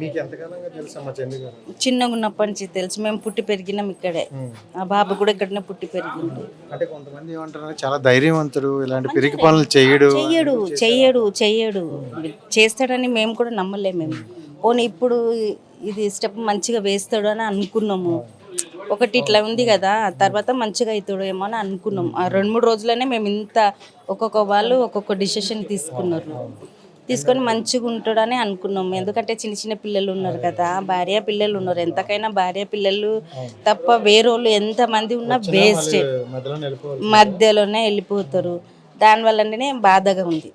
మీకు ఎంతకాలంగా గారు? చిన్నగా ఉన్నప్పటి నుంచి తెలుసు. మేము పుట్టి పెరిగినాం ఇక్కడే. ఆ బాబు కూడా ఇక్కడనే పుట్టి పెరిగిండు. అంటే కొంతమంది ఏమంటారు చాలా ధైర్యవంతుడు ఇలాంటి పిరికి పనులు చేయడు చెయ్యడు చెయ్యడు చెయ్యడు. చేస్తాడని మేము కూడా నమ్మలేము మేము. పోనీ ఇప్పుడు ఇది స్టెప్ మంచిగా వేస్తాడు అని అనుకున్నాము. ఒకటి ఇట్లా ఉంది కదా తర్వాత మంచిగా అవుతాడు ఏమో అని అనుకున్నాం ఆ రెండు మూడు రోజులనే మేము ఇంత ఒక్కొక్క వాళ్ళు ఒక్కొక్క డిసిషన్ తీసుకున్నారు. తీసుకొని మంచిగా ఉంటాడని అనుకున్నాం. ఎందుకంటే చిన్న చిన్న పిల్లలు ఉన్నారు కదా భార్య పిల్లలు ఉన్నారు. ఎంతకైనా భార్య పిల్లలు తప్ప వేరేళ్ళు ఎంతమంది ఉన్నా నిలిపోవాలి మధ్యలోనే వెళ్ళిపోతారు. దానివల్లనే బాధగా ఉంది.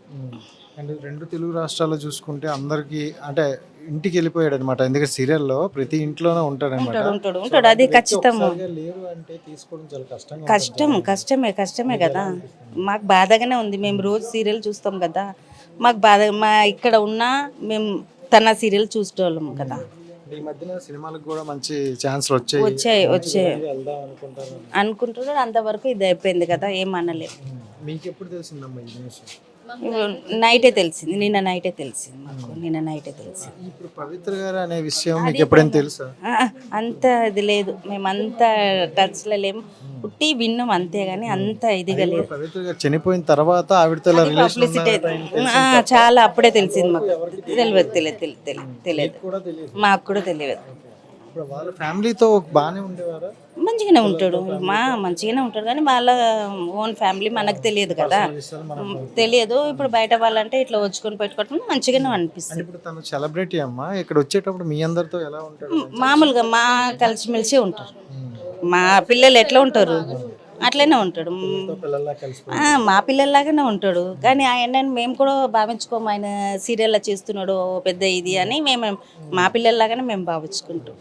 అండ్ రెండు తెలుగు రాష్ట్రాల్లో చూసుకుంటే అందరికి అంటే ఇంటికి వెళ్ళిపోయాడు అనమాట ఎందుకంటే సీరియల్లో ప్రతి ఇంట్లోనే ఉంటాడు ఉంటాడు ఉంటాడు. అది ఖచ్చితము. కష్టంగా కష్టం కష్టమే కష్టమే కదా. మాకు బాధగానే ఉంది. మేము రోజు సీరియల్ చూస్తాం కదా. మాకు బాధ మా ఇక్కడ ఉన్నా మేము తన సీరియల్ చూసేవాళ్ళం కదా. ఈ మధ్యన సినిమాలకు కూడా మంచి ఛాన్స్లు వచ్చాయి. వచ్చాయి వచ్చాయి. వెళ్దాం అనుకుంటాను. అనుకుంటున్నారు అంతవరకు ఇది అయిపోయింది కదా ఏం అనలేము మీకు ఎప్పుడు తెలిసిందమ్మా ఈ న్యూస్ నైటే తెలిసింది. నిన్న నైటే తెలిసింది మాకు. నిన్న నైటే తెలిసింది. ఇప్పుడు పవిత్ర గారు అనే విషయం మీకు ఎప్పుడైనా తెలుసా? అంత ఇది లేదు. మేము అంత టచ్లో లేము. పుట్టి విన్నాం అంతే కానీ అంత ఇదిగా లేదు. పవిత్ర గారు చనిపోయిన తర్వాత ఆవిడతో పబ్లిసిటీ చాలా అప్పుడే తెలిసింది మాకు. తెలియదు తెలియదు. తెలియదు. మాకు కూడా తెలియదు. ఇప్పుడు వాళ్ళ ఫ్యామిలీతో బాగానే ఉండేవారా? మంచిగానే ఉంటాడు. మా మంచిగానే ఉంటాడు కానీ వాళ్ళ ఓన్ ఫ్యామిలీ మనకు తెలియదు కదా. తెలియదు. ఇప్పుడు బయట వాళ్ళంటే ఇట్లా వచ్చుకొని పెట్టుకోవటం మంచిగానే అనిపిస్తుంది. ఇప్పుడు తను సెలబ్రిటీ అమ్మా? ఇక్కడ వచ్చేటప్పుడు మీ అందరితో ఎలా ఉంటాడు? మామూలుగా మా కలిసిమెలిసి ఉంటారు. మా పిల్లలు ఎట్లా ఉంటారు? అట్లనే ఉంటాడు. మా. పిల్లల్లాగానే ఉంటాడు. కానీ ఆయన మేము కూడా భావించుకోము. ఆయన సీరియల్లో చేస్తున్నాడు పెద్ద ఇది అని మేము మా పిల్లల్లాగానే మేము భావించుకుంటాం.